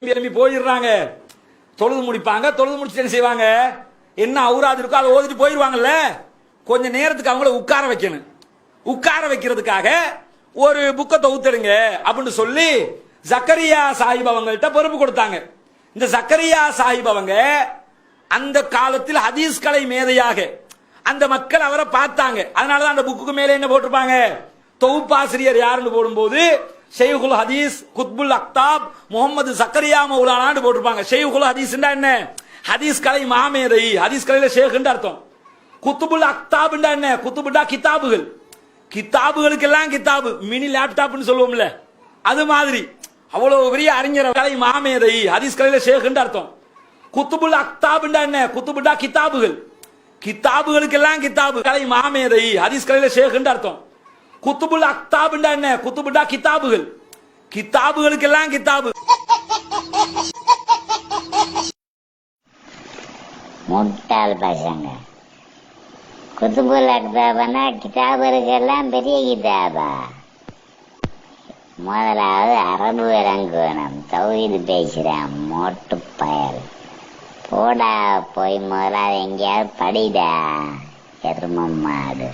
எழும்பி போயிடுறாங்க. தொழுது முடிப்பாங்க. தொழுது முடிச்சு என்ன செய்வாங்க? என்ன அவுராது இருக்கோ அதை ஓதிட்டு போயிடுவாங்கல்ல? கொஞ்ச நேரத்துக்கு அவங்கள உட்கார வைக்கணும். உட்கார வைக்கிறதுக்காக ஒரு புக்கை தொகுத்துடுங்க அப்படின்னு சொல்லி ஜக்கரியா சாஹிப் அவங்கள்ட்ட பொறுப்பு கொடுத்தாங்க. இந்த ஜக்கரியா சாஹிப் அவங்க அந்த காலத்தில் ஹதீஸ் கலை மேதையாக அந்த மக்கள் அவரை பார்த்தாங்க. அதனாலதான் அந்த புக்குக்கு மேலே என்ன போட்டிருப்பாங்க? தொகுப்பாசிரியர் யாருன்னு போடும்போது ஷெய்குல் ஹதீஸ் குத்புல் அக்தாப் முகமது சக்கரியா மௌலானான்னு போட்டிருப்பாங்க. ஷெய்குல் ஹதீஸ்னா என்ன? ஹதீஸ் கலை மாமேதை. ஹதீஸ் கலையில ஷேகுன்னு அர்த்தம். குத்துபுல் அக்தாப்ண்டா என்ன? குத்துபுட்டா கித்தாபுகள். கித்தாபுகளுக்கெல்லாம் கித்தாபு. மினி லேப்டாப்னு சொல்லுவோம்ல. அது மாதிரி. அவ்வளவு பெரிய அறிஞர் கலை மாமேதை. ஹதீஸ் கலையில ஷேகுன்னு அர்த்தம். குத்துபுல் அக்தாப்னா என்ன? குத்துபுட்டா கிதாபுகள் கித்தாபுகளுக்கெல்லாம் கித்தாபு. கலை மாமேதை. ஹதீஸ் கலையில ஷேகுன்னு அர்த்தம். குத்துபுல் அக்தாப்னா என்ன? குத்துபுட்டா கிதாபுகள். கிதாபுகளுக்கெல்லாம் கிதாபு. முட்டாள் பசங்க. குத்துபுல் அக்தாபனா கிதாபுகளுக்கெல்லாம் பெரிய கிதாபா. முதலாவது அரபு இறங்குவனம் தௌஹீது பேசுறான் மோட்டு பயல். போடா போய் முதலாவது எங்கேயாவது படிடா எருமம் மாடு.